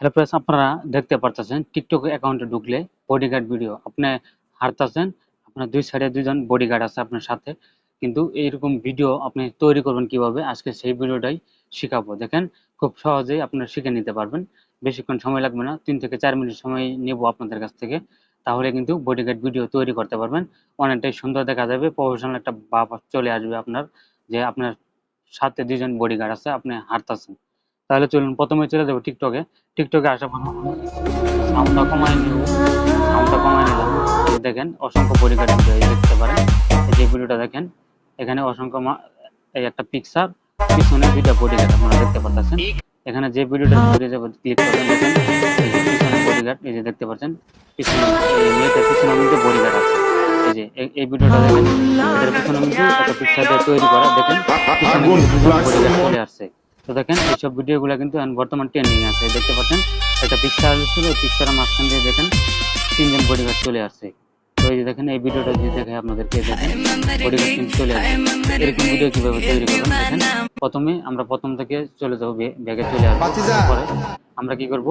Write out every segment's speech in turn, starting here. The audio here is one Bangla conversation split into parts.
হ্যালো আপনারা দেখতে পারতেছেন টিকটক অ্যাকাউন্টে ঢুকলে বডিগার্ড ভিডিও আপনি হারতেছেন, আপনার দুই সাইডে দুইজন বডিগার্ড আছে আপনার সাথে। কিন্তু এইরকম ভিডিও আপনি তৈরি করবেন কীভাবে, আজকে সেই ভিডিওটাই শেখাবো। দেখেন, খুব সহজেই আপনারা শিখে নিতে পারবেন। বেশিক্ষণ সময় লাগবে না, তিন থেকে চার মিনিট সময় নেব আপনাদের কাছ থেকে। তাহলে কিন্তু বডিগার্ড ভিডিও তৈরি করতে পারবেন। অনেকটাই সুন্দর দেখা যাবে প্রফেশনাল একটা ভাব চলে আসবে আপনার, যে আপনার সাথে দুজন বডিগার্ড আছে, আপনি হারতেছেন। তাহলে চলুন প্রথমে চলে যাব টিকটকে টিকটকে আসা সাউন্ডটা কমাই নিব সাউন্ডটা কমাই নিলাম দেখেন অসংখ্য ভিডিও দেখতে পারেন। এই যে ভিডিওটা দেখেন এখানে অসংখ্য মা- এই একটা পিকচার পিছনে দুইটা বডিগার্ড আপনারা দেখতে পাচ্ছেন এখানে যে ভিডিওটা ভিডিও যাবে ক্লিক করবেন দেখেন। এই যে পিছনে বডিগার্ড এই যে দেখতে পাচ্ছেন। পিছনে এই মেয়েটার পিছনে কিন্তু বডিগার্ড আছে। এই যে এই- ভিডিওটা দেখেন। এটার পিছনে কিন্তু একটা পিকচার দিয়ে তৈরি করা দেখেন। পিছনে। চলে আসছে। তো দেখেন এইসব ভিডিওগুলো কিন্তু এখন বর্তমান ট্রেন্ডিং আছে। দেখতে পাচ্ছেন একটা পিকচার ছিল ওই পিকচারের মাঝখান দিয়ে দেখেন তিনজন বডিগার্ড চলে আসছে। তো এই যে দেখেন এই ভিডিওটা যদি দেখে আপনাদেরকে দেখেন বডিগার্ড কিন্তু চলে আসছে। এরকম ভিডিও কীভাবে তৈরি করবেন দেখেন। প্রথমে আমরা প্রথম থেকে চলে যাব ব্যাগে চলে আসব। বাতিজা। আসার পরে আমরা কি করব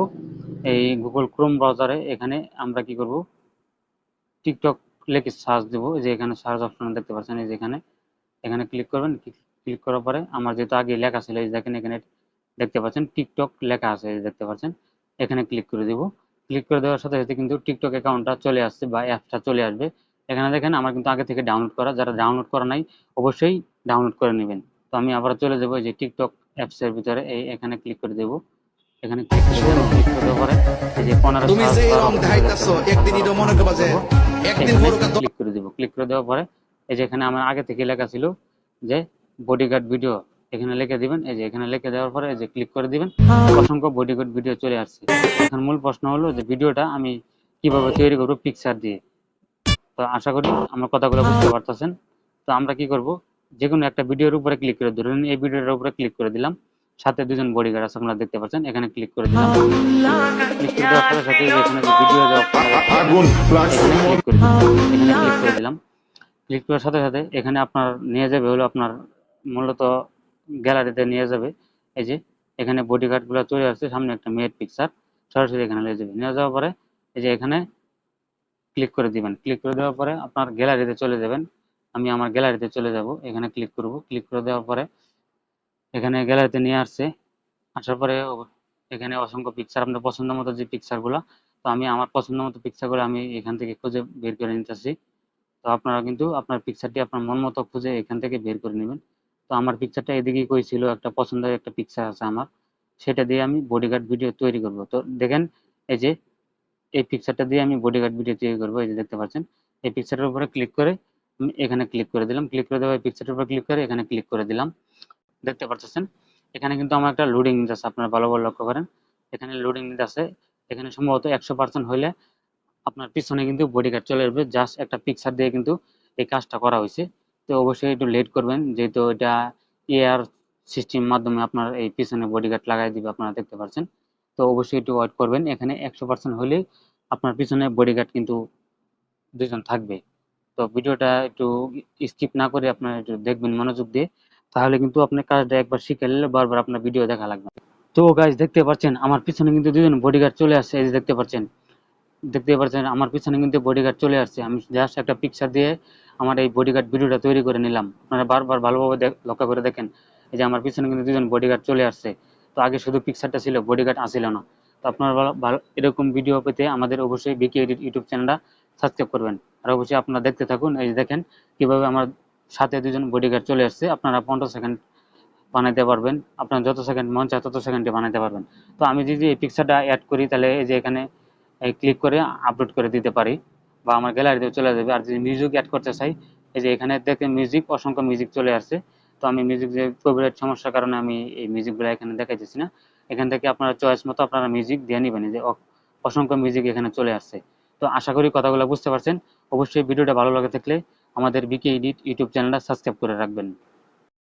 এই গুগল ক্রোম ব্রাউজারে এখানে আমরা কি করব টিকটক লিখে সার্চ দেবো। এই যে এখানে সার্চ অপশন দেখতে পাচ্ছেন এই যে এখানে। এখানে ক্লিক করবেন ক্লিক করার পরে আমার যেহেতু আগে লেখা ছিল এই দেখেন এখানে দেখতে পাচ্ছেন টিকটক লেখা আছে এই দেখতে পাচ্ছেন। এখানে ক্লিক করে দিব। ক্লিক করে দেওয়ার সাথে সাথে কিন্তু টিকটক অ্যাকাউন্টটা চলে আসছে বা অ্যাপটা চলে আসবে। এখানে দেখেন আমার কিন্তু আগে থেকে ডাউনলোড করা যারা ডাউনলোড করা নাই অবশ্যই ডাউনলোড করে নেবেন। তো আমি আবার চলে যাব এই যে টিকটক অ্যাপসের ভিতরে এই এখানে ক্লিক করে দেবো। এখানে ক্লিক করে দেবো ক্লিক করে দেওয়ার পরে এই যে পনেরো তুমি যে রং দেখাইতাছো একদিন এটা মনে করবা যে একদিন ক্লিক করে দিব ক্লিক করে দেওয়ার পরে এই যে এখানে আমার আগে থেকে লেখা ছিল যে বডিগার্ড ভিডিও এখানে লিখে দিবেন। এই যে এখানে লিখে দেওয়ার পরে এই যে ক্লিক করে দিবেন। অসংখ্য বডিগার্ড ভিডিও চলে আসছে। এখন মূল প্রশ্ন হলো যে ভিডিওটা আমি কীভাবে তৈরি করব পিকচার দিয়ে? তো আশা করি আমার কথাগুলো বুঝতে পারতেছেন। তো আমরা কি করব? যে কোনো একটা ভিডিওর উপরে ক্লিক করে ধরুন এই ভিডিওটার উপরে ক্লিক করে দিলাম। সাথে দুজন বডিগার্ড আছে আপনারা দেখতে পাচ্ছেন। এখানে ক্লিক করে দিলাম। ক্লিক করে দেওয়ার সাথে সাথে ভিডিও এখানে ক্লিক করে দিলাম। ক্লিক করার সাথে সাথে এখানে আপনার নিয়ে যাবে হলো আপনার মূলত গ্যালারিতে নিয়ে যাবে। এই যে, এখানে বডি গুলো চলে আসছে, সামনে একটা মেয়ের পিকচার সরাসরি এখানে নিয়ে যাবে। নিয়ে যাওয়ার পরে, এই যে এখানে ক্লিক করে দিবেন। ক্লিক করে দেওয়ার পরে আপনার গ্যালারিতে চলে যাবেন। আমি আমার গ্যালারিতে চলে যাব, এখানে ক্লিক করব। ক্লিক করে দেওয়ার পরে, এখানে গ্যালারিতে নিয়ে আসছে। আসার পরে এখানে অসংখ্য পিকচার আপনার পছন্দ মতো যে পিকচারগুলো তো আমি আমার পছন্দ মতো পিকচারগুলো আমি এখান থেকে খুঁজে বের করে নিতেছি। তো আপনারা কিন্তু আপনার পিকচারটি আপনার মন মতো খুঁজে এখান থেকে বের করে নেবেন। তো আমার পিকচারটা এদিকেই কই ছিল একটা পছন্দের একটা পিকচার আছে আমার। সেটা দিয়ে আমি বডিগার্ড ভিডিও তৈরি করব। তো দেখেন, এই যে, এই পিকচারটা দিয়ে আমি বডিগার্ড ভিডিও তৈরি করব, এই যে দেখতে পাচ্ছেন। এই পিকচারের উপরে ক্লিক করে আমি এখানে ক্লিক করে দিলাম। ক্লিক করে দেওয়া পিকচারের উপর ক্লিক করে এখানে ক্লিক করে দিলাম। দেখতে পাচ্ছেন? এখানে কিন্তু আমার একটা লোডিং নিতে আছে, আপনারা ভালো ভালো লক্ষ্য করেন। এখানে লোডিং নিতে আছে। এখানে সম্ভবত একশো পার্সেন্ট হইলে আপনার পিছনে কিন্তু বডিগার্ড চলে আসবে। জাস্ট একটা পিকচার দিয়ে কিন্তু এই কাজটা করা হয়েছে। তো অবশ্যই একটু লেট করবেন। যেহেতু এটা এআর সিস্টেম মাধ্যমে আপনার এই পিছনে বডিগার্ড লাগাই দিবে, আপনারা দেখতে পাচ্ছেন তো অবশ্যই একটু ওয়েট করবেন। এখানে একশো পার্সেন্ট হলেই আপনার পিছনে বডিগার্ড কিন্তু দুজন থাকবে। তো ভিডিওটা একটু স্কিপ না করে আপনারা একটু দেখবেন মনোযোগ দিয়ে। তাহলে কিন্তু আপনি কাজটা একবার শিখে নিলে বারবার আপনার ভিডিও দেখা লাগবে। তো গাইজ দেখতে পাচ্ছেন, আমার পিছনে কিন্তু দুজন বডিগার্ড চলে আসছে। এই যে দেখতে পাচ্ছেন দেখতে পাচ্ছেন আমার পিছনে কিন্তু বডিগার্ড চলে আসছে। আমি জাস্ট একটা পিকচার দিয়ে আমার এই বডিগার্ড ভিডিওটা তৈরি করে নিলাম। আপনারা বারবার ভালোভাবে লক্ষ্য করে দেখেন, এই যে আমার পিছনে কিন্তু দুজন বডিগার্ড চলে আসছে। তো আগে শুধু পিকচারটা ছিল বডিগার্ড আসছিল না। তো আপনারা এরকম ভিডিও পেতে আমাদের অবশ্যই বিকে এডিট ইউটিউব চ্যানেলটা সাবস্ক্রাইব করবেন। আর অবশ্যই আপনারা দেখতে থাকুন, এই দেখেন, কীভাবে আমার সাথে দুজন বডিগার্ড চলে আসছে। আপনারা পনেরো সেকেন্ড বানাইতে পারবেন। আপনার যত সেকেন্ড মন চায় তত সেকেন্ডে বানাইতে পারবেন। তো আমি যদি এই পিকচারটা অ্যাড করি, তাহলে এই যে এখানে ক্লিক করে আপলোড করে দিতে পারি বা আমার গ্যালারিতে চলে যাবে। আর যদি মিউজিক অ্যাড করতে চাই, এই যে এখানে দেখে মিউজিক অসংখ্য মিউজিক চলে আসছে। তো আমি মিউজিক যে কপিরাইট সমস্যার কারণে আমি এই মিউজিকগুলো এখানে দেখাইতেছি না। এখান থেকে আপনারা চয়েস মতো আপনারা মিউজিক দিয়ে নেবেন। যে অসংখ্য মিউজিক এখানে চলে আসছে। তো আশা করি কথাগুলো বুঝতে পারছেন। অবশ্যই ভিডিওটা ভালো লাগে থাকলে আমাদের বিকে এডিট ইউটিউব চ্যানেলটা সাবস্ক্রাইব করে রাখবেন।